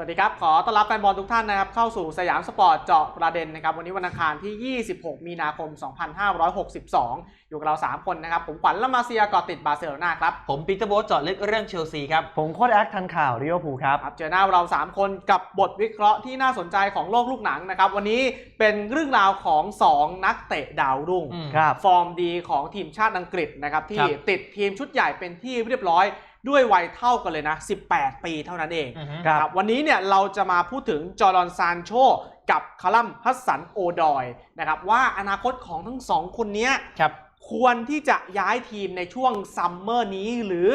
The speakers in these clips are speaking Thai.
สวัสดีครับ ขอต้อนรับแฟนบอลทุกท่านนะครับเข้าสู่สยามสปอร์ตเจาะประเด็นนะครับวันนี้วันอังคารที่ 26 มีนาคม 2562 อยู่กับเรา 3 คนนะครับ ผมขวัญละมาเซียเกอติดบาร์เซโลนาครับ ผมปีเตอร์โบ๊ทเจาะลึกเรื่องเชลซีครับ ผมโค้ดแอคทันข่าวริเวอร์พูลครับครับเจอหน้าเรา 3 คนกับบทวิเคราะห์ที่น่าสนใจของโลกลูกหนังนะครับ วันนี้เป็นเรื่องราวของ 2 นักเตะดาวรุ่งอืมครับฟอร์มดีของทีมชาติอังกฤษนะครับที่ครับติดทีมชุดใหญ่เป็นที่เรียบร้อยด้วยวัยเท่ากันเลยนะ 18 ปีเท่านั้นเองอือฮึครับครับวันนี้เนี่ยเราจะมาพูดถึงจอร์ดอนซานโช กับคาลัมฮัสสันโอดอยนะครับว่าอนาคตของทั้งสองคนเนี้ยครับควรที่จะย้ายทีมในช่วงซัมเมอร์นี้หรือ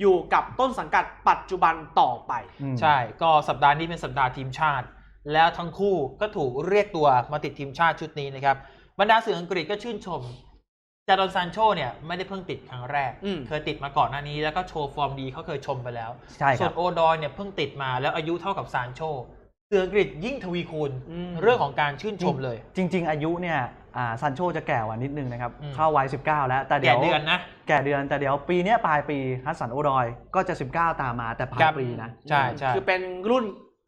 อยู่กับต้นสังกัดปัจจุบันต่อไปอืมใช่ ก็สัปดาห์นี้เป็นสัปดาห์ทีมชาติ แล้วทั้งคู่ก็ถูกเรียกตัวมาติดทีมชาติชุดนี้นะครับ บรรดาสื่ออังกฤษก็ชื่นชม จาดอนซานโชเนี่ยไม่ได้เพิ่งติดครั้งแรกอืมเคยติดมาก่อนหน้านี้ แล้วก็โชว์ฟอร์มดีเขาเคยชมไปแล้วใช่คส่รัวบนโอดอยเนี่ยเพิ่งติดมาแล้วอายุเท่ากับซานโชสื่ ออังกฤษยิ่งทวีคูณอืมเรื่องของการชื่นชมเลย จริง ๆ อายุเนี่ยอ่าซันโชจะแก่กว่านิดนึงนะครับอืมเข้าวัย 19 แล้ว แต่เดี๋แก่ยวเดือนนะแก่เดือนแต่เดี๋ยวปีเนี้ยปลายปีฮัสสันโอดอยก็จะ 19 ตามมาแต่ปลาครัยบปีนะใช่ใช่คือเป็นรุ่น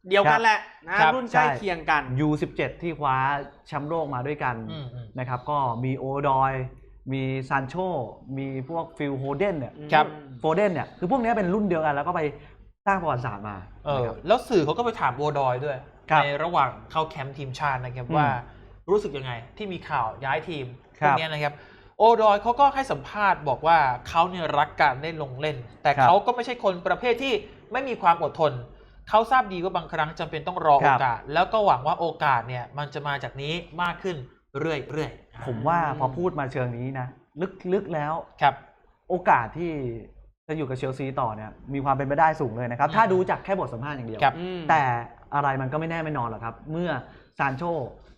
เดียวกันแหละนะครับรุ่นใกล้ใช่เคียงกัน U17 ที่คว้าแชมป์โลกมาด้วยกันอืมอืมนะครับ ก็มีโอดอย มีซันโชมีพวกฟิลโฮเดนเนี่ยครับโฟเดนเนี่ยคือพวกเนี้ยเป็นรุ่นเดียวกันแล้วก็ไป สร้างประวัติศาสตร์มาเออนะครับ แล้วสื่อเขาก็ไปถามโอดอยด้วย ครับในระหว่างเข้าแคมป์ทีมชาตินะครับอืมว่ารู้สึกยังไงที่มีข่าวย้ายทีมคพรัวบกเนี้ยนะครับ โอดอยเขาก็ให้สัมภาษณ์บอกว่าเขาเนี่ยรักการได้ลงเล่น แต่ครับเขาก็ไม่ใช่คนประเภทที่ไม่มีความอดทน เขาทราบดีว่าบางครั้งจำเป็นต้องรอคโอรับ กาส แล้วก็หวังว่าโอกาสเนี่ยมันจะมาจากนี้มากขึ้นเรื่อยๆผมว่าพอพูดมาเชิงนี้นะลึกๆแล้ว ครับ โอกาสที่ จะอยู่กับเชลซีต่อเนี่ยมีความเป็นไปได้สูงเลยนะครับอืมถ้าดูจากแค่บทสัมภาษณ์อย่างเดียว ครับอืมแต่อะไรมันก็ไม่แน่ไม่นอนหรอกครับ เมื่อซานโช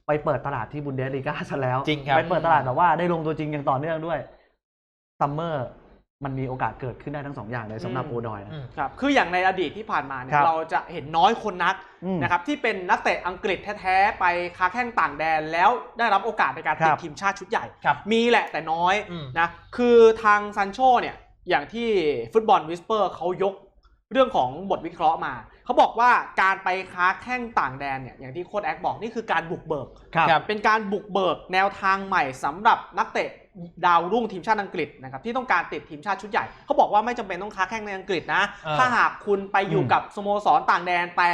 ไปเปิดตลาดที่บุนเดสลีกาซะแล้ว จริงครับ ไปเปิดตลาดแบบว่าได้ลงตัวจริงอย่างต่อเนื่องด้วยซัมเมอร์มันมีโอกาสเกิดขึ้นได้ทั้งสองอย่างเลยสำหรับอืมโอดอยนะอืมครับ คืออย่างในอดีตที่ผ่านมาเนี่ยครับเราจะเห็นน้อยคนนักอืมนะครับที่เป็นนักเตะอังกฤษแท้ๆ ไปค้าแข้งต่างแดนแล้วได้รับโอกาสในการติดครับทีมชาติชุดใหญ่ ครับมีแหละแต่น้อยอืม นะ คือทางซันโชเนี่ย อย่างที่ฟุตบอลวิสเปอร์เขายกเรื่องของบทวิเคราะห์มา เขาบอกว่าการไปค้าแข้งต่างแดนเนี่ยอย่างที่โค้ดแอคบอกนี่คือการบุกเบิกครับครับเป็นการบุกเบิกแนวทางใหม่สำหรับนักเตะดาวรุ่งทีมชาติอังกฤษนะครับที่ต้องการติดทีมชาติชุดใหญ่ เขาบอกว่าไม่จำเป็นต้องค้าแข้งในอังกฤษนะเออถ้าหากคุณไปอยู่อืมกับสโมสรต่างแดนแต่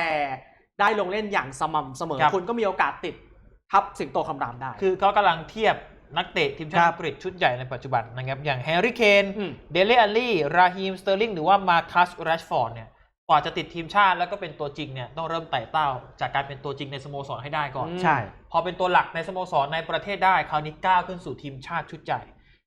ได้ลงเล่นอย่างสม่ำเสมอครับคุณก็มีโอกาสติดทัพสิงโตคำรามได้ คือเขากำลังเทียบ นักเตะทีมชาติครับอังกฤษชุดใหญ่ในปัจจุบันนะครับ อย่างแฮร์รี่เคนอืมเดเล่อัลลี่ ราฮีมสเตอร์ลิงหรือว่ามาคัสแรชฟอร์ดเนี่ยกว่าจะติดทีมชาติแล้วก็เป็นตัวจริงเนี่ยต้องเริ่มไต่เต้าจากการเป็นตัวจริงในสโมสรให้ได้ก่อนอืมใช่ พอเป็นตัวหลักในสโมสรในประเทศได้คราวนี้ก้าวขึ้นสู่ทีมชาติชุดใหญ่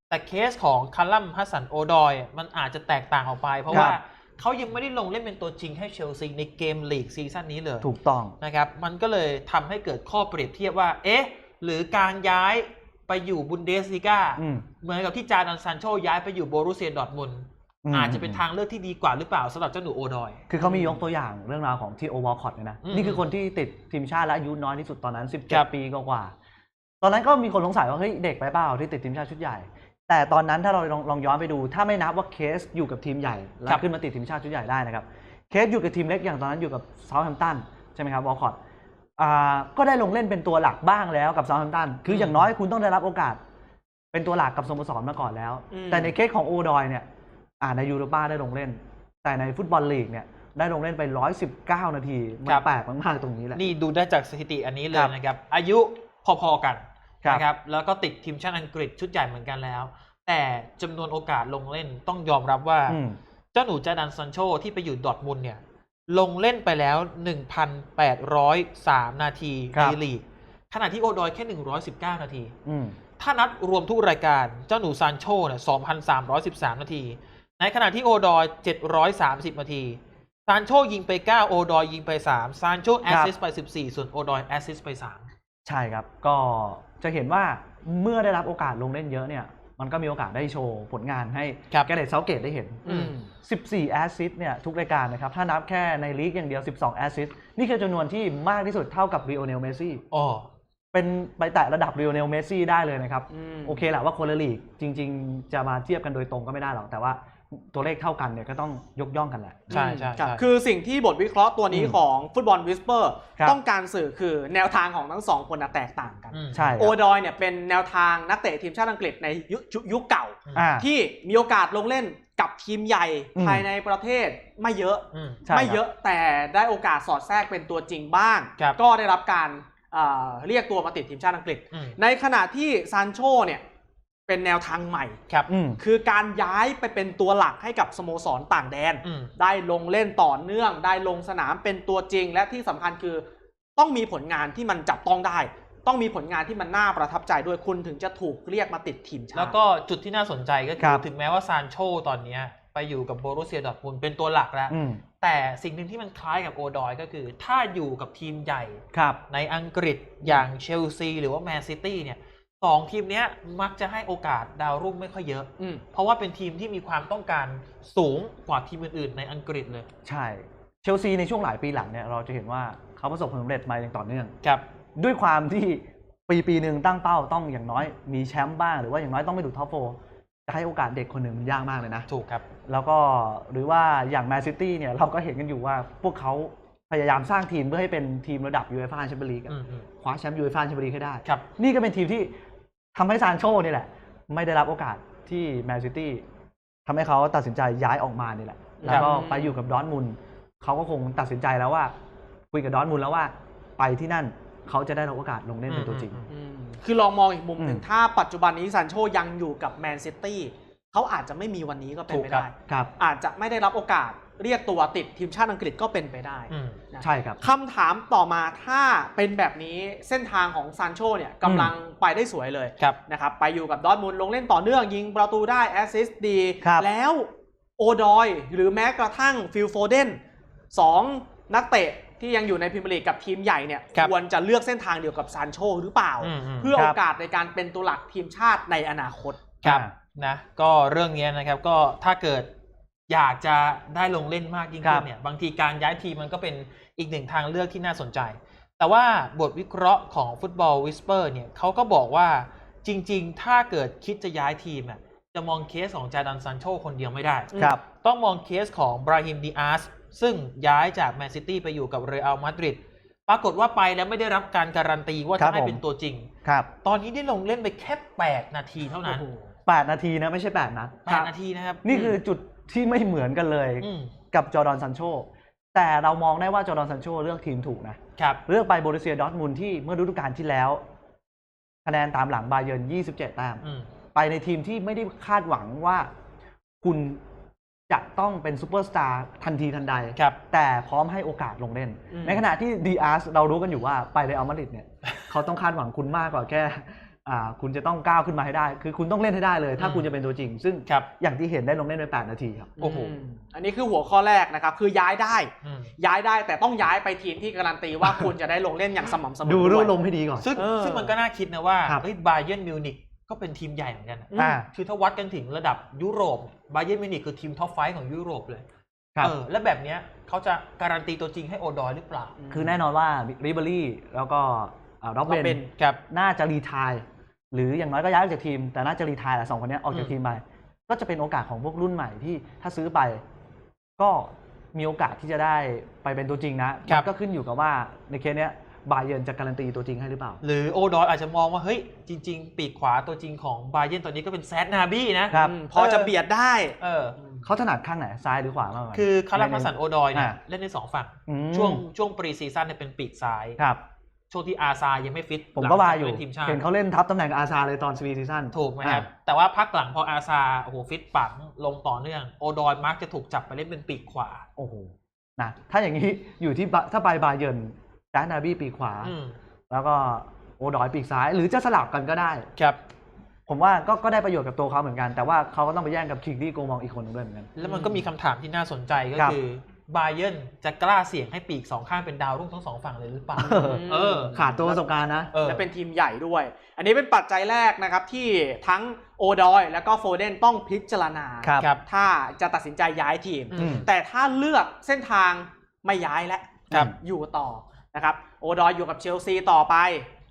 แต่เคสของคาลัมฮัสสันโอดอยมันอาจจะแตกต่างออกไป เพราะครับว่าเขายังไม่ได้ลงเล่นเป็นตัวจริงให้เชลซีในเกมลีกซีซั่นนี้เลย ถูกต้องนะครับ มันก็เลยทำให้เกิดข้อเปรียบเทียบว่า เอ๊ะ หรือการย้าย ไปอยู่บุนเดสลีกาอืมเหมือนกับที่จาดันซานโชย้ายไปอยู่โบรุเซียดอร์ทมุนด์มอาจจะเป็นทางเลือกที่ดีกว่าหรือเปล่าสำหรับเจ้าหนูโอดอย คือเขามียกตัวอย่างเรื่องราวของที่โอวอลคอตเนี่ยนะอืมนี่คือคนที่ติดทีมชาติและอายุน้อยที่สุดตอนนั้นครับ17 ปีกว่าๆตอนนั้นก็มีคนสงสัยว่าเฮ้ยเด็กไปเปล่าที่ติดทีมชาติชุดใหญ่ แต่ตอนนั้นถ้าเราลองลองย้อนไปดู ถ้าไม่นับว่าเคสอยู่กับทีมใหญ่แล้ครัวบขึ้นมาติดทีมชาติชุดใหญ่ได้นะครับ เคสอยู่กับทีมเล็กอย่างตอนนั้นอยู่กับเซาท์แฮมป์ตันใช่ไหมครับวอลคอตอ่า ก็ได้ลงเล่นเป็นตัวหลักบ้างแล้วกับเซาท์แฮมป์ตัน คืออย่างน้อยคุณต้องได้รับโอกาส เป็นตัวหลักกับสโมสรมาก่อนแล้วอืมแต่ในเคสของโอดอยเนี่ยอ่าในยูโรป้าได้ลงเล่น แต่ในฟุตบอลลีกเนี่ยได้ลงเล่นไป 119 นาที มัครันบแปลกมากๆตรงนี้แหละ นี่ดูได้จากสถิติอันนี้เลครัยบนะครับ อายุพอๆกันครับนะครับ แล้วก็ติดทีมชาติอังกฤษชุดใหญ่เหมือนกันแล้ว แต่จำนวนโอกาสลงเล่นต้องยอมรับว่าอืมเจ้าหนูจาดันซันโชที่ไปอยู่ดอร์ทมุนด์เนี่ย ลงเล่นไปแล้ว 1,803 นาทีครัในบลีก ขณะที่โอดอยแค่ 119 นาทีอืมถ้านัดรวมทุกรายการเจ้าหนูซานโชเนี่ย2,313 นาที ในขณะที่โอดอย 730 นาที ซานโชยิงไป 9 โอดอยยิงไป 3 ซานโชแอสซิสต์ไป 14 ส่วนโอดอยแอสซิสต์ไป 3 ใช่ครับ ก็จะเห็นว่าเมื่อได้รับโอกาสลงเล่นเยอะเนี่ย มันก็มีโอกาสได้โชว์ผลงานให้ครับแกเรตเซาเกตได้เห็นอืม14 แอสซิสต์เนี่ยทุกรายการนะครับ ถ้านับแค่ในลีกอย่างเดียว 12 แอสซิสต์นี่คือจำนวนที่มากที่สุดเท่ากับรีโอเนลเมซี่อ๋อเป็นไปแตะระดับรีโอเนลเมซี่ได้เลยนะครับอืมโอเคแหละว่าคนละลีกจริง ๆ จะมาเทียบกันโดยตรงก็ไม่ได้หรอกแต่ว่า ตัวเลขเท่ากันเนี่ยก็ต้องยกย่องกันแหละ ใช่ใช่ครับใช่ คือสิ่งที่บทวิเคราะห์ตัวนี้อืมของฟุตบอลวิสเปอร์ครับ ต้องการสื่อคือแนวทางของทั้งสองคนน่ะแตกต่างกันอืมใช่ครับโอดอยเนี่ยเป็นแนวทางนักเตะทีมชาติอังกฤษในยุคยุคยุคเก่า อ่า ที่มีโอกาสลงเล่นกับทีมใหญ่อืม ภายในประเทศไม่เยอะ อืม ใช่ไม่ครับเยอะแต่ได้โอกาสสอดแทรกเป็นตัวจริงบ้าง ครับ ก็ได้รับการอ่าเรียกตัวมาติดทีมชาติอังกฤษ อืม ในขณะที่ซานโชเนี่ย เป็นแนวทางใหม่ครับอืมคือการย้ายไปเป็นตัวหลักให้กับสโมสรต่างแดนอืมได้ลงเล่นต่อเนื่อง ได้ลงสนามเป็นตัวจริง และที่สำคัญคือ ต้องมีผลงานที่มันจับต้องได้ ต้องมีผลงานที่มันน่าประทับใจด้วยคุณถึงจะถูกเรียกมาติดทีมชาติ แล้วก็จุดที่น่าสนใจก็คืครัอบถึงแม้ว่าซานโชตอนเนี้ยไปอยู่กับโบรุเซียดอร์ทมุนด์เป็นตัวหลักแล้วอืมแต่สิ่งหนึ่งที่มันคล้ายกับโอดอยก็คือ ถ้าอยู่กับทีมใหญ่ครับในอังกฤษอย่างเชลซีหรือว่าแมนซิตี้เนี่ย สองทีมเนี้ยมักจะให้โอกาสดาวรุ่งไม่ค่อยเยอะ อืมเพราะว่าเป็นทีมที่มีความต้องการสูงกว่าทีมอื่นๆ ในอังกฤษเลย ใช่ เชลซีในช่วงหลายปีหลังเนี่ยเราจะเห็นว่าเขาประสบความสำเร็จมาอย่างต่อเนื่อง ครับ ด้วยความที่ปีปีหนึ่งตั้งเป้าต้องอย่างน้อยมีแชมป์บ้างหรือว่าอย่างน้อยต้องไปดูท็อปโฟร์จะให้โอกาสเด็กคนหนึ่งมันยากมากเลยนะ ถูกครับ แล้วก็หรือว่าอย่างแมนซิตี้เนี่ยเราก็เห็นกันอยู่ว่าพวกเขา พยายามสร้างทีมเพื่อให้เป็นทีมระดับยูเอฟ่าแชมเปี้ยนลีกอืมอืมคว้าแชมป์ยูเอฟ่าแชมเปี้ยนลีกให้ได้ครับนี่ก็เป็นทีมที่ทำให้ซานโชนี่แหละ ไม่ได้รับโอกาสที่แมนซิตี้ทำให้เขาตัดสินใจย้ายออกมานี่แหละ แล้วก็ไปอยู่กับดอร์ทมุนด์เขาก็คงตัดสินใจแล้วว่า คุยกับดอร์ทมุนด์แล้วว่า ไปที่นั่นเขาจะได้รับโอกาสลงเล่นเป็นตัวจริงอืมอืมคือลองมองอีกมุมหนึ่งอืมถ้าปัจจุบันนี้ซานโชยังอยู่กับแมนซิตี้เขาอาจจะไม่มีวันนี้ก็เป็นถูกไปครับได้ครับอาจจะไม่ได้รับโอกาส เรียกตัวติดทีมชาติอังกฤษก็เป็นไปได้อืมนะใช่ครับคำถามต่อมาถ้าเป็นแบบนี้เส้นทางของซานโชเนี่ยกำลังไปได้สวยเลยครับนะครับไปอยู่กับดอร์ทมุนด์ลงเล่นต่อเนื่องยิงประตูได้แอสซิสต์ดีครับแล้วโอดอยหรือแม้กระทั่งฟิลโฟเดนสองนักเตะที่ยังอยู่ในพรีเมียร์ลีกกับทีมใหญ่เนี่ยครับควรจะเลือกเส้นทางเดียวกับซานโชหรือเปล่าอืมอืมเพื่อครัโอบกาสในการเป็นตัวหลักทีมชาติในอนาคตครับอ่านะก็เรื่องเนี้ยนะครับก็ถ้าเกิด อยากจะได้ลงเล่นมากยิ่งครัขึ้บนเนี่ยบางทีการย้ายทีมมันก็เป็นอีกหนึ่งทางเลือกที่น่าสนใจ แต่ว่าบทวิเคราะห์ของฟุตบอลวิสเปอร์เนี่ยเขาก็บอกว่าจริง ๆ ถ้าเกิดคิดจะย้ายทีมอะจะมองเคสของจาดันซันโชคนเดียวไม่ได้ครับต้องมองเคสของบราฮิมดีอาสซึ่งย้ายจากแมนซิตี้ไปอยู่กับเรอัลมาดริดปรากฏว่าไปแล้วไม่ได้รับการการันตีว่าครัจะบให้ผมเป็นตัวจริง ครับ ตอนนี้ได้ลงเล่นไปแค่ 8 นาทีเท่านั้นแปดนาทีนะไม่ใช่แปดนัดแปดนาทีนะครับ นี่คือจุด ที่ไม่เหมือนกันเลยอืมกับจอร์แดนซันโชแต่เรามองได้ว่าจอร์แดนซันโชเลือกทีมถูกนะ ครับ เลือกไปโบรุเซียดอร์ทมุนด์ที่เมื่อฤดูกาลที่แล้ว คะแนนตามหลังบาเยิร์น27 แต้ม อืม ไปในทีมที่ไม่ได้คาดหวังว่าคุณจะต้องเป็นซูเปอร์สตาร์ทันทีทันใด ครับ แต่พร้อมให้โอกาสลงเล่น อืม ในขณะที่ดีอาร์สเรารู้กันอยู่ว่าไปเรอัลมาดริดเนี่ย เขาต้องคาดหวังคุณมากกว่าแค่อ่า คุณจะต้องก้าวขึ้นมาให้ได้ คือคุณต้องเล่นให้ได้เลย ถ้าอืมคุณจะเป็นตัวจริง ซึ่งครับอย่างที่เห็นได้ลงเล่นไป8นาทีครับโอ้โหมอันนี้คือหัวข้อแรกนะครับ คือย้ายได้อืมย้ายได้แต่ต้องย้ายไปทีมที่การันตีว่าคุณจะได้ลงเล่นอย่างสม่ำเสมอดูด้รูวยปลมให้ดีก่อน ซึ่งเออซึ่งมันก็น่าคิดนะว่าครับเฮ้ยบาเยิร์นมิวนิกก็เป็นทีมใหญ่เหมือนกันนะอืมอ่าคือถ้าวัดกันถึงระดับยุโรปบาเยิร์นมิวนิกคือทีมท็อปไฟของยุโรปเลยครับเออแล้วแบบเนี้ยเขาจะการันตีตัวจริงให้โอดอยหรือเปล่า คือแน่นอนว่าริเบอรี่แล้วก็ร็อบ Robben เบนครับน่าจะรีไทาย หรืออย่างน้อยก็ย้ายออกจากทีม แต่น่าจะรีไทายแหละสองคนเนี้ยออกจากอืมทีมไปก็จะเป็นโอกาสของพวกรุ่นใหม่ที่ถ้าซื้อไป ก็มีโอกาสที่จะได้ไปเป็นตัวจริงนะครับก็ขึ้นอยู่กับว่าในเคสเนี้ยบาเยิร์นจะการันตีตัวจริงให้หรือเปล่า หรือโอดอยอาจจะมองว่าเฮ้ยจริง ๆ ปีกขวาตัวจริงของบาเยิร์นตอนนี้ก็เป็นแซดนาบี้นะครับอืมพอจะเบียดได้ เออเขาถนัดข้างไหน ซ้ายหรือขวามากกว่าคือคาราพัสันโอดอยเนี่ยอ่าเล่นได้สองฝั่งอืมช่วงช่วงปรีซีซั่นเนี่ยเป็นปีกซ้ายครับ ช่วงที่อาซายังไม่ฟิตผมก็หลัว่างอยู่จกเป็นทีมชาติเห็นเขาเล่นทับตำแหน่งอาซาเลยตอนสวีซีซั่นถูกไหมครับ แต่ว่าพักหลังพออาซาโอ้โหฟิตปังลงต่อเนื่อง โอดอยมักจะถูกจับไปเล่นเป็นปีกขวา โอ้โหนะถ้าอย่างนี้อยู่ที่บะถ้าไปบาเยิร์นแดนนาบี้ปีกขวาอืมแล้วก็โอดอยปีกซ้าย หรือจะสลับกันก็ได้ครับผมว่าก็ก็ได้ประโยชน์กับตัวเขาเหมือนกัน แต่ว่าเขาก็ต้องไปแย่งกับคิงดี้โกมองอีกคนหนึงด้วยเหมือนกัน แล้วมันก็มีคำถามที่น่าสนใจก็ครับคือ บาเยิร์นจะกล้าเสี่ยงให้ปีกสองข้างเป็นดาวรุ่งทั้งสองฝั่งเลยหรือเปล่า เออ ขาดตัวประสบการณ์นะ เออ และเป็นทีมใหญ่ด้วย อันนี้เป็นปัจจัยแรกนะครับที่ทั้งโอดอย แล้วก็โฟเดนต้องพิจารณา ครับ ครับ ถ้าจะตัดสินใจย้ายทีม อืม แต่ถ้าเลือกเส้นทางไม่ย้ายแล้วครับ อยู่ต่อนะครับโอดอยอยู่กับเชลซีต่อไป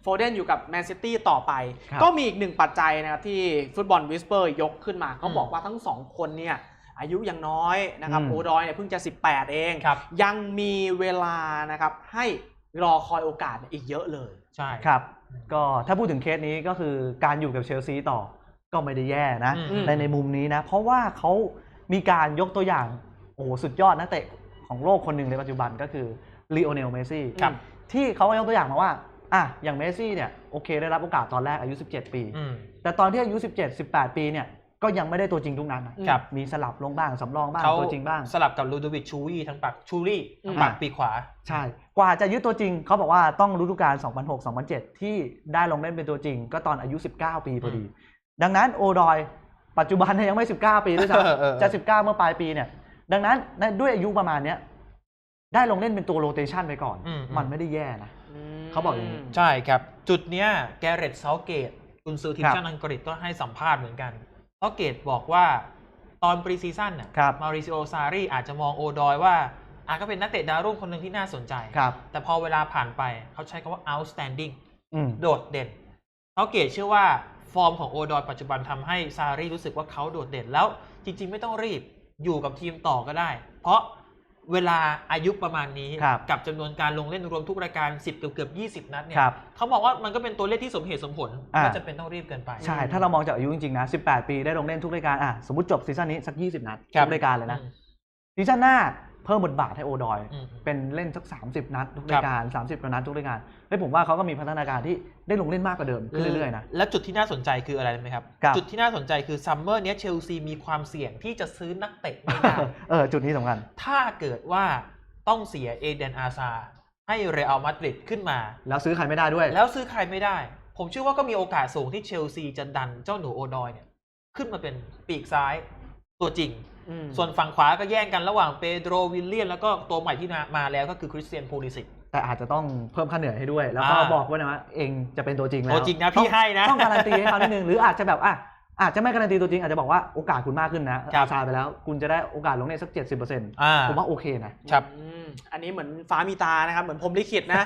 โฟเดนอยู่กับแมนซิตี้ต่อไป ครับ ก็มีอีกหนึ่งปัจจัยนะครับที่ฟุตบอลวิสเปอร์ยกขึ้นมาเขาอืมบอกว่าทั้งสองคนเนี่ย อายุยังน้อยนะครับอืมโอดอยเนี่ยเพิ่งจะ 18 เองครับยังมีเวลานะครับให้รอคอยโอกาสอีกเยอะเลยใช่ครับ ก็ถ้าพูดถึงเคสนี้ก็คือการอยู่กับเชลซีต่อก็ไม่ได้แย่นะอืมในในมุมนี้นะ เพราะว่าเขามีการยกตัวอย่างโอ้โหสุดยอดนักเตะของโลกคนหนึ่งในปัจจุบันก็คือลีโอเนลเมซี่ครับที่เขายกตัวอย่างมาว่าอะอย่างเมซี่เนี่ยโอเคได้รับโอกาสตอนแรกอายุ 17 ปีอืมแต่ตอนที่อายุ 17 18 ปีเนี่ย ก็ยังไม่ได้ตัวจริงทุกนัดนะครับ มีสลับลงบ้างสำรองบ้างเขาตัวจริงบ้าง สลับกับลูโดวิกชูวี่ทั้งปักชูรี่ทั้งอืมปักปีกขวา ใช่ กว่าจะยึดตัวจริง เขาบอกว่าต้องฤดูกาล2006-2007 ที่ได้ลงเล่นเป็นตัวจริง ก็ตอนอายุ 19 ปีพอดี ดังนั้นโอดอยปัจจุบันเนี่ยยังไม่ 19 ปีด้วยซ้เออเออำจะ 19 เมื่อปลายปีเนี่ย ดังนั้นในด้วยอายุประมาณเนี้ยได้ลงเล่นเป็นตัวโรเตชันไปก่อน อืม มันไม่ได้แย่นะมเขาบอกอย่างนี้ ใช่ครับ จุดเนี้ยแกเรตเซาเกตกุนซือทีมครับชาติอังกฤษก็ให้สัมภาษณ์เหมือนกัน เซาเกตบอกว่าตอนปรีซีซั่นน่ะครับมาริซิโอซารีอาจจะมองโอดอยว่าอาก็เป็นนักเตะดาวรุ่งคนหนึ่งที่น่าสนใจครับแต่พอเวลาผ่านไปเขาใช้คำว่า outstanding อืมโดดเด่นเขาเกตเชื่อว่าฟอร์มของโอดอยปัจจุบันทำให้ซารีรู้สึกว่าเขาโดดเด่นแล้วจริง ๆ ไม่ต้องรีบอยู่กับทีมต่อก็ได้ เพราะ เวลาอายุประมาณนี้ ครับกับจำนวนการลงเล่นรวมทุกรายการ 10เกือบเกือบ 20 นัดเนี่ยครับเขาบอกว่ามันก็เป็นตัวเลขที่สมเหตุสมผลอ่า ไม่จำเป็นต้องรีบเกินไป ใช่ ถ้าเรามองจากอายุจริงๆนะ 18 ปีได้ลงเล่นทุกรายการอะสมมติจบซีซั่นนี้สัก 20 นัดครับ ทุกรายการเลยนะอืม ซีซั่นหน้า เพิ่มบทบาทให้โอดอยอืมเป็นเล่นสัก 30 นัดทุกครัราบยการ 30กว่านัดทุกรายการเฮ้ยผมว่าเขาก็มีพัฒนาการที่ได้ลงเล่นมากกว่าเดิมขึ้นเรื่อยๆนะและจุดที่น่าสนใจคืออะไรรู้ไหมครับครับ จุดที่น่าสนใจคือซัมเมอร์นี้ยเชลซีมีความเสี่ยงที่จะซื้อนักเตะไม่ได้เออจุดนี้สำคัญถ้าเกิดว่าต้องเสียเอเดนอาซาให้เรอัลมาดริดขึ้นมา แล้วซื้อใครไม่ได้ด้วย แล้วซื้อใครไม่ได้ ผมเชื่อว่าก็มีโอกาสสูงที่เชลซีจะดันเจ้าหนูโอดอยเนี่ยขึ้นมาเป็นปีกซ้ายตัวจริงอืม ส่วนฝั่งขวาก็แย่งกันระหว่างเปโดรวิลเลียนแล้วก็ตัวใหม่ที่มาแล้วก็คือคริสเตียนโพลิสิกแต่อาจจะต้องเพิ่มค่าเหนื่อยให้ด้วย แล้วก็อ่าบอกไว้นะว่าเองจะเป็นตัวจริงแล้วตัวจริงนะพี่ให้นะต้องการันตีให้เขานิดนึงหรืออาจจะแบบอะอาจจะไม่การันตีตัวจริงอาจจะบอกว่าโอกาสคุณมากขึ้นนะครับอาซาไปแล้ว คุณจะได้โอกาสลงเล่นสัก 70%อ่าผมว่าโอเคนะครับอืมอันนี้เหมือนฟ้ามีตานะครับ เหมือนผมลิขิตนะ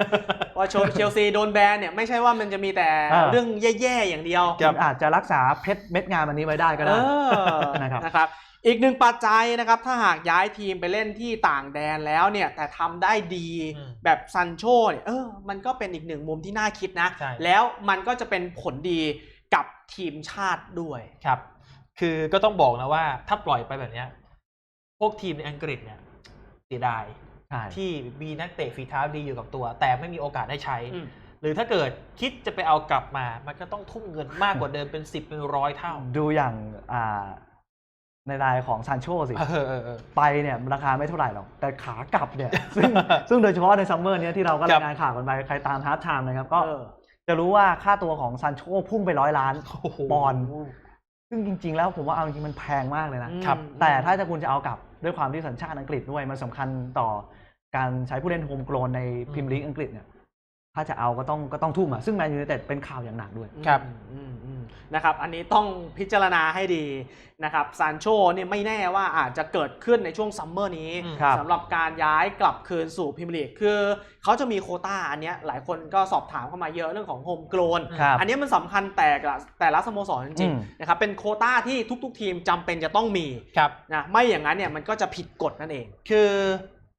ว่าเชลเชลซีโดนแบนเนี่ยไม่ใช่ว่ามันจะมีแต่อ่าเรื่องแย่ๆอย่างเดียวครับคุณอาจจะรักษาเพชรเม็ดงานวันนี้ไว้ได้ก็เอได้อนะครับนะครับ อีกหนึ่งปัจจัยนะครับ ถ้าหากย้ายทีมไปเล่นที่ต่างแดนแล้วเนี่ย แต่ทำได้ดีอืมแบบซันโชเนี่ยเออมันก็เป็นอีกหนึ่งมุมที่น่าคิดนะใช่แล้วมันก็จะเป็นผลดีกับทีมชาติด้วยครับ คือก็ต้องบอกนะว่า ถ้าปล่อยไปแบบเนี้ยพวกทีมในอังกฤษเนี่ยเสียดายใช่ที่มีนักเตะฝีเท้าดีอยู่กับตัว แต่ไม่มีโอกาสได้ใช้อืมหรือถ้าเกิดคิดจะไปเอากลับมา มันก็ต้องทุ่มเงินมากกว่าเดิมเป็นสิบเป็นร้อยเท่า ดูอย่างอ่า ในรายของซานโชสิ เออเออเออ ไปเนี่ยราคาไม่เท่าไหร่หรอก แต่ขากลับเนี่ย ซึ่งซึ่งโดยเฉพาะในซัมเมอร์เนี้ยที่เราก็ครัราบยงานข่าวกันไป ใครตามฮาร์ดไทม์นะครับ ก็เออ จะรู้ว่าค่าตัวของซานโชพุ่งไปร้อยล้านโอ้โห ปอนด์ซึ่งจริง ๆ แล้วผมว่าเอาจริงๆมันแพงมากเลยนะ ครับอืมแต่ถ้าจะคุณจะเอากลับด้วยความที่สัญชาติอังกฤษด้วยมันสำคัญต่อการใช้ผู้เล่นโฮมโกลนในพรีเมียร์ลีกอังกฤษเนี่ยถ้าจะเอาก็ต้องก็ต้องทุ่มอะซึ่งแมนยูไนเต็ดเป็นข่าวอย่างหนักด้วย ครับ อืมอืม นะครับ อันนี้ต้องพิจารณาให้ดีนะครับซานโชเนี่ยไม่แน่ว่าอาจจะเกิดขึ้นในช่วงซัมเมอร์นี้อืมครับสำหรับการย้ายกลับคืนสู่พรีเมียร์ลีกคือเขาจะมีโควต้าอันเนี้ยหลายคนก็สอบถามเข้ามาเยอะเรื่องของโฮมโกลนครับอันเนี้ยมันสำคัญแต่ละแต่ละสโมสรจริงอืมๆนะครับเป็นโควต้าที่ทุก ๆ ทีมจำเป็นจะต้องมีครับนะไม่อย่างนั้นเนี่ยมันก็จะผิดกฎนั่นเอง คือ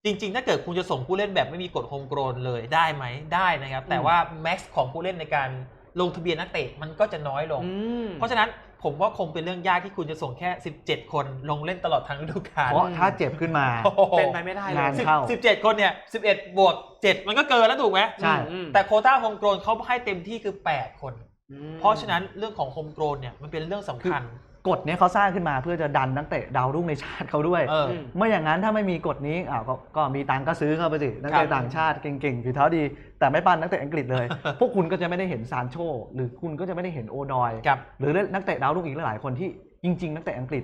จริงๆ ถ้าเกิดคุณจะส่งผู้เล่นแบบไม่มีกฎโฮมโกรนเลยได้ไหมได้นะครับ แต่ว่าแม็กซ์ของผู้เล่นในการ ลงทะเบียนนักเตะมันก็จะน้อยลงอืมเพราะฉะนั้นผมว่าคงเป็นเรื่องยากที่คุณจะส่งแค่ 17 คนลงเล่นตลอดทั้งฤดูกาลเพราะถ้าเจ็บขึ้นมาโอ้โหเป็นไปไม่ได้เลงานยเข้าสิบเจ็ดคนเนี่ยสิบเอ็ดบวกเจ็ดมันก็เกินแล้วถูกไหมใช่อืมแต่โควต้าโฮมโกรนเขาให้เต็มที่คือ 8 คนอืมเพราะฉะนั้นเรื่องของโฮมโกรนเนี่ยมันเป็นเรื่องสำคัญ กฎเนี้ยเขาสร้างขึ้นมาเพื่อจะดันนักเตะดาวรุ่งในชาติเขาด้วยเออมไม่อย่างนั้นถ้าไม่มีกฎนี้อ้าวก็ก็มีตังค์ก็ซื้อเข้าไปสินักเตะครับต่างชาติเก่งๆฝีเท้าดี แต่ไม่ปั้นนักเตะอังกฤษเลย พวกคุณก็จะไม่ได้เห็นซานโช หรือคุณก็จะไม่ได้เห็นโอดอยกับ หรือนักเตะดาวรุ่งอีกหลายๆคนที่จริง ๆ นักเตะอังกฤษ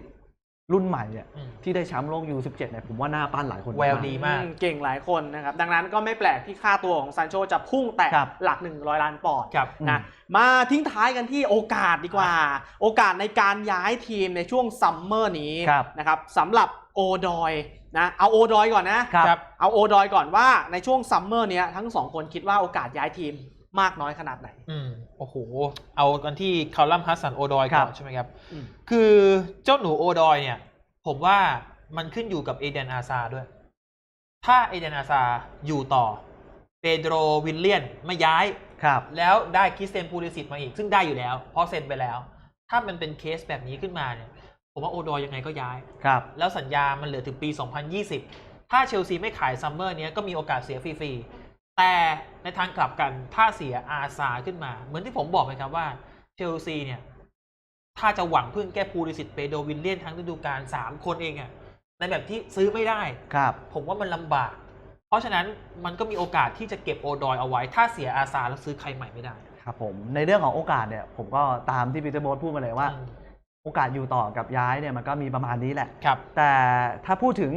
รุ่นใหม่เนี่ยอืม ที่ได้แชมป์โลกยู17 เนี่ยผมว่าหน้าปั้นหลายคนแววากดีมาก อืเก่งหลายคนนะครับ ดังนั้นก็ไม่แปลกที่ค่าตัวของซานโชจะพุ่งแตะครับหลัก 100 ล้านปอนด์กับ นะมาทิ้งท้ายกันที่โอกาสดีกว่า โอกาสในการย้ายทีมในช่วงซัมเมอร์นี้ครับนะครับสำหรับโอดอยนะเอาโอดอยก่อนนะครับครับเอาโอดอยก่อนว่าในช่วงซัมเมอร์เนี้ยทั้งสองคนคิดว่าโอกาสย้ายทีม มากน้อยขนาดไหน อืมโอ้โห เอากันที่คาลัมฮัสซันโอดอยครัก่อบนใช่ไหมครับ อืม คือเจ้าหนูโอดอยเนี่ยผผมว่ามันขึ้นอยู่กับเอเดนอาซาด้วย ถ้าเอเดนอาซาอยู่ต่อ เปโดรวิลเลียนไม่ย้าย ครับ แล้วได้คริสเตนปูริสิตมาอีก ซึ่งได้อยู่แล้ว เพราะเซ็นไปแล้ว ถ้ามันเป็นเคสแบบนี้ขึ้นมาเนี่ย ผมว่าโอดอยยังไงก็ย้าย ครับ แล้วสัญญามันเหลือถึงปี 2020 ถ้าเชลซีไม่ขายซัมเมอร์เนี้ยก็มีโอกาสเสียฟรีๆ แต่ในทางกลับกันถ้าเสียอาซาขึ้นมา เหมือนที่ผมบอกไปครับว่าเชลซีเนี่ย ถ้าจะหวังพึ่งแก้ปูริสิตเปโดวิลเลียนทั้งฤดูกาล3คนเองอะในแบบที่ซื้อไม่ได้ครับ ผมว่ามันลำบาก เพราะฉะนั้นมันก็มีโอกาสที่จะเก็บโอดอยเอาไว้ ถ้าเสียอาซาแล้วซื้อใครใหม่ไม่ได้ ครับผมในเรื่องของโอกาสเนี่ย ผมก็ตามที่ปีเตอร์โบสพูดมาเลยว่าอืมโอกาสอยู่ต่อกับย้ายเนี่ยมันก็มีประมาณนี้แหละครับแต่ถ้าพูดถึง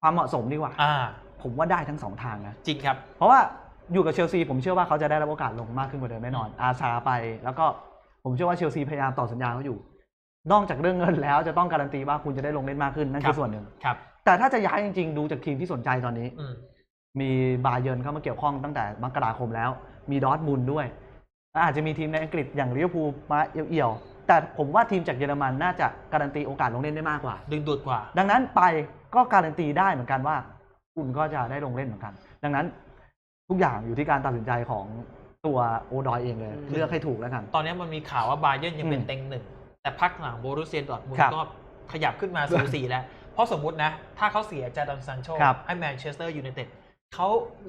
ความเหมาะสมดีกว่าอ่า ผมว่าได้ทั้งสองทางนะจริงครับ เพราะว่าอยู่กับเชลซีผมเชื่อว่าเขาจะได้รับโอกาสลงมากขึ้นกว่าเดิมแน่นอน อาซาไป แล้วก็ผมเชื่อว่าเชลซีพยายามต่อสัญญาเขาอยู่ นอกจากเรื่องเงินแล้วจะต้องการันตีว่าคุณจะได้ลงเล่นมากขึ้นนั่นครัคืบอส่วนหนึ่งครับ แต่ถ้าจะย้ายจริง ๆ ดูจากทีมที่สนใจตอนนี้อืมมีบาเยิร์นเข้ามาเกี่ยวข้องตั้งแต่มกราคมแล้ว มีดอร์ทมุนด์ด้วยและอาจจะมีทีมในอังกฤษอย่างลิเวอร์พูลมาเอี่ยวๆแต่ผมว่าทีมจากเยอรมันน่าจะการันตีโอกาสลงเล่นได้มากกว่า ดึงดูดกว่า ดังนั้นไปก็การันตีได้เหมือนกันว่า คุณก็จะได้ลงเล่นเหมือนกัน ดังนั้นทุกอย่างอยู่ที่การตัดสินใจของตัวโอดอยเองเลยอืมเลือกให้ถูกแล้วกัน ตอนนี้มันมีข่าวว่าบาเยิร์นยังเป็นอืมเต็งหนึ่ง แต่พักหลังโบรุสเซียดอร์ทมุนครับด์ก็ขยับขึ้นมาสูสีแล้ว เพราะสมมุตินะ ถ้าเขาเสียจาดอนซันโชครับให้แมนเชสเตอร์ยูไนเต็ดเขา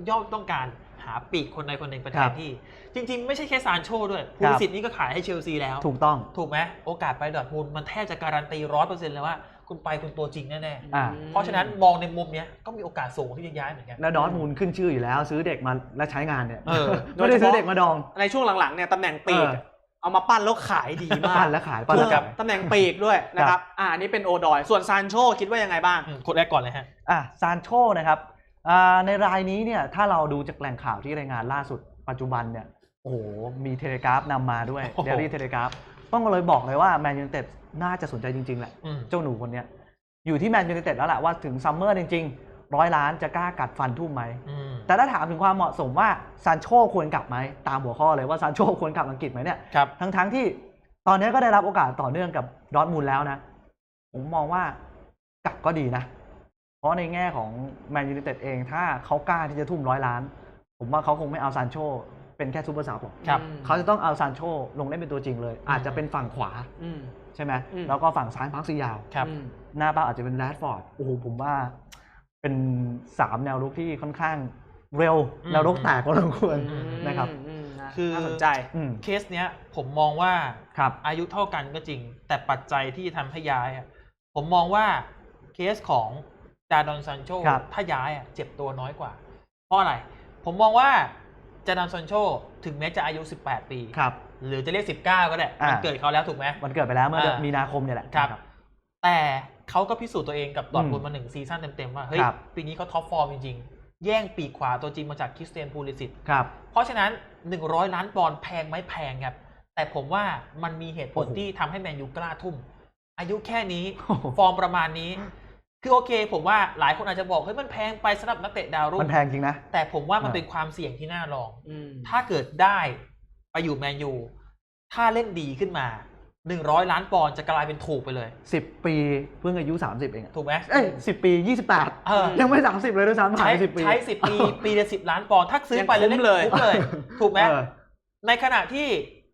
ย่อมต้องการหาปีกคนใดคนหนึ่งเป็นคแทรับนที่ จริง ๆ ไม่ใช่แค่ซานโชด้วยพูครัลิบสิตนี่ก็ขายให้เชลซีแล้ว ถูกต้อง ถูกไหมโอกาสไปดอร์ทมุนด์มันแทบจะการันตีร้อยเปอร์เซ็นต์เลยว่า คุณไปคุณตัวจริงแน่อ่า ๆเพราะฉะนั้นมองในมุมเนี้ยก็มีโอกาสสูงที่จะย้ายเหมือนกัน แล้วดอร์ทมูลขึ้นชื่ออยู่แล้ว ซื้อเด็กมาและใช้งานเนี่ยเออ ไม่ได้ซื้อเด็กมาดอง ในช่วงหลังๆเนี่ยตำแหน่งปีกเออ เอามาปั้นแล้วขายดีมาก ปั้นและขายปั้นถูและกกับขาย ตำแหน่งปีกด้วยนะครับ อ่าอันนี้เป็นโอดอย ส่วนซานโชคิดว่ายังไงบ้าง อืมคนแรกก่อนเลยฮะ อะซานโชนะครับอ่าในรายนี้เนี่ยถ้าเราดูจากแหล่งข่าวที่รายงานล่าสุดปัจจุบันเนี่ยโอ้โหมีเทเลกราฟนำมาด้วยโอ้โห เดลี่เทเลกราฟ ต้องเลยบอกเลยว่าแมนยู i นเต็ดน่าจะสนใจจริงๆแหละ อืม เจ้าหนูคนเนี้ยอยู่ที่แมนยู i นเต็ดแล้วแหละว่าถึงซัมเมอร์จริงๆร้อยล้านจะกล้ากัดฟันทุ่มไหม อืม แต่ถ้าถามถึงความเหมาะสมว่าซานโชควรกลับไหมตามหัวข้อเลยว่าซานโชควรกลับอังกฤษไหมเนี่ย ครับ ทั้งๆที่ตอนนี้ก็ได้รับโอกาสต่อเนื่องกับดอร์ทมูลแล้วนะ ผมมองว่ากลับก็ดีนะ เพราะในแง่ของแมนยู i นเต็ดเอง ถ้าเขากล้าที่จะทุ่มร้อยล้าน ผมว่าเขาคงไม่เอาซานโช เป็นแค่ซูเปอร์ซับหรอกครับเขาจะต้องเอาซานโชลงเล่นเป็นตัวจริงเลย อาจจะเป็นฝั่งขวาอืมใช่ไหมอืมแล้วก็ฝั่งซ้ายพักซียาวครับอืมหน้าเป้าอาจจะเป็นแรดฟอร์ดโอ้โหผมว่า เป็นสามแนวรุกที่ค่อนข้างเร็วอืมแนวรุกแตกพอสมควรอืมนะครับอืมนะคือน่าสนใจอืมเคสเนี้ย ผมมองว่าครับอายุเท่ากันก็จริง แต่ปัจจัยที่ทำให้ย้ายอะผมมองว่าเคสของจาดอนซันโชครับถ้าย้ายอะเจ็บตัวน้อยกว่า เพราะอะไร ผมมองว่า จาดอนซันโช ถึงแม้จะอายุ 18 ปี ครับ หรือจะเรียก 19 ก็ได้ อ่ามั มันเกิดเขาแล้วถูกไหม มันเกิดไปแล้วเมื่อเดือนอ่ามี มีนาคมเนี่ยแหละ ครับนะแต่เขาก็พิสูจน์ตัวเองกับดอร์ทมุนอืมด์มาหนึ่งซีซั่นเต็ม ๆ ว่า เฮ้ย ครับ ปีนี้เขาท็อปฟอร์มจริง ๆ แย่งปีกขวาตัวจริงมาจากคริสเตียนพูลิสิต ครับ เพราะฉะนั้น 100 ล้านปอนด์แพงไหมแพงครับ แต่ผมว่ามันมีเหตุผลโอ้โหที่ทำให้แมนยูกล้าทุ่ม อายุแค่นี้ โอ้โห ฟอร์มประมาณนี้ คือโอเค ผมว่าหลายคนอาจจะบอกเฮ้ยมันแพงไปสำหรับนักเตะดาวรุ่มังนแพงจริงนะ แต่ผมว่ามันอ่าเป็นความเสี่ยงที่น่าลองอืมถ้าเกิดได้ไปอยู่แมนยู ถ้าเล่นดีขึ้นมา100ล้านปอนด์จะกลายเป็นถูกไปเลยสิบปีเพิ่งอายุ30เองอะถูกไหมเอ้ยสิบปี28เออยังไม่30เลยด้วยซ้ำใช้หายสิบปีใช้สิบปี ปีละสิบล้านปอนด์ถ้าซื้อไปยังแล้วคุ้เล่นมเลยคุ้มเลยถูกไหมเออในขณะที่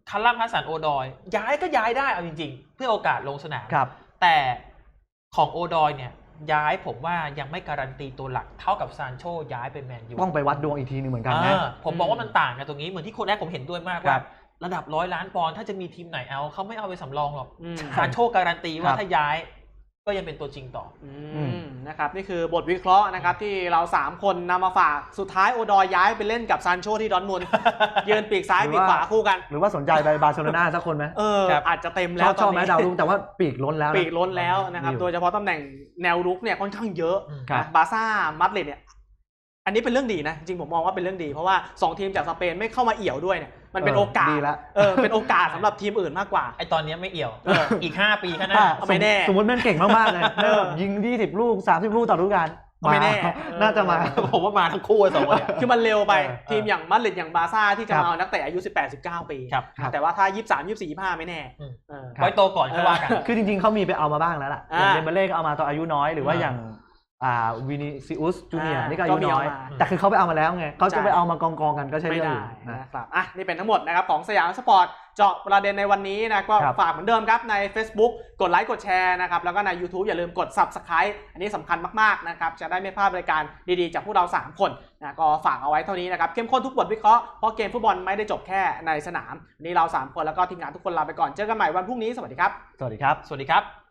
คัลลัมฮัสสันโอดอย ย้ายก็ย้ายได้เอาจริง ๆ เพื่อโอกาสลงสนามครับแต่ของโอดอยเนี่ย ย้ายผมว่ายังไม่การันตีตัวหลักเท่ากับซานโชย้ายเป็นแมนยูต้องไปวัดดวงอีกทีหนึงเหมือนกันนะอ่าผมบอกว่ามันต่างกันตรงนี้เหมือนที่โค้ชแรกผมเห็นด้วยมากครัว่าบระดับร้อยล้านปอนด์ถ้าจะมีทีมไหนเอาเขาไม่เอาไปสำรองหรอกอืมซานโชการันตีว่าครับถ้าย้าย ก็ยังเป็นตัวจริงต่ออือืมมนะครับนี่คือบทวิเคราะห์นะครับที่เรา 3 คนนำมาฝากสุดท้ายโอดอยย้ายไปเล่นกับซานโชที่ดอร์ทมุนด์ยืนปีกซ้ายหรือปีกว่าขวาคู่กัน หรือว่าสนใจไปบาร์เซโลนาสักคนไหมเออครับอาจจะเต็มชแล้อวบตชออนบไหมนี้ดาวรุ่งแต่ว่าปีกล้นแล้วนะปีกล้นแล้วนะครับอยู่โดยเฉพาะตำแหน่งแนวรุกเนี่ยค่อนข้างเยอะอืมครับบาร์ซ่ามัดริดเนี่ยอันนี้เป็นเรื่องดีนะจริงๆผมมองว่าเป็นเรื่องดีเพราะว่า 2 ทีมจากสเปนไม่เข้ามาเอี่ยวด้วยเนี่ย มันเป็นเออโอกาสดีละ เออเป็นโอกาสสำหรับทีมอื่นมากกว่า ไอตอนเนี้ยไม่เอี่ยว เอออีกห้าปีข้างหน้าถ้าเอาไม่แน่สมมติแม่งเก่งมากๆเลยเออยิง 20 ลูก 30 ลูกต่อฤดูกาลไม่แน่น่าจะมา ผมว่ามาทั้งคู่อะสองคนเนี่ย คือมันเร็วไปเออทีมอย่างมาดริดอย่างบาร์ซ่าที่จะครับมาเอานักเตะอายุ 18 19 ปี ครับครับ แต่ว่าถ้า 23 24 25 ไม่แน่อืม เออครับไว้โตก่อนค่อยว่ากัน คือจริงๆเขามีไปเอามาบ้างแล้วล่ะออ่าย่างเดมเบเล่ก็เอามาตอนอายุน้อยหรือว่าอ่าอย่างอ่า วินิซิอุสจูเนียอ่านี่ก็อายุน้อยก็มีเอามาแต่คือเขาไปเอามาแล้วไงเขาจะใช่ไปเอามากองกองๆกันก็ใช่ไม่เรื่องได้อื่นนะนะครับอะนี่เป็นทั้งหมดนะครับของสยามสปอร์ตเจาะประเด็นในวันนี้นะก็ครับฝากเหมือนเดิมครับใน Facebook กดไลค์กดแชร์นะครับแล้วก็ใน YouTube อย่าลืมกด Subscribe อันนี้สำคัญมากๆนะครับจะได้ไม่พลาดรายการดีๆ จากพวกเรา 3 คนนะก็ฝากเอาไว้เท่านี้นะครับเข้มข้นทุกบทวิเคราะห์เพราะเกมฟุตบอลไม่ได้จบแค่ในสนามวันนี้เรา 3 คนแล้วก็ทีมงานทุกคนลาไปก่อนเจอกันใหม่วันพรุ่งนี้สวัสดีครับ สวัสดีครับสวัสดีครับ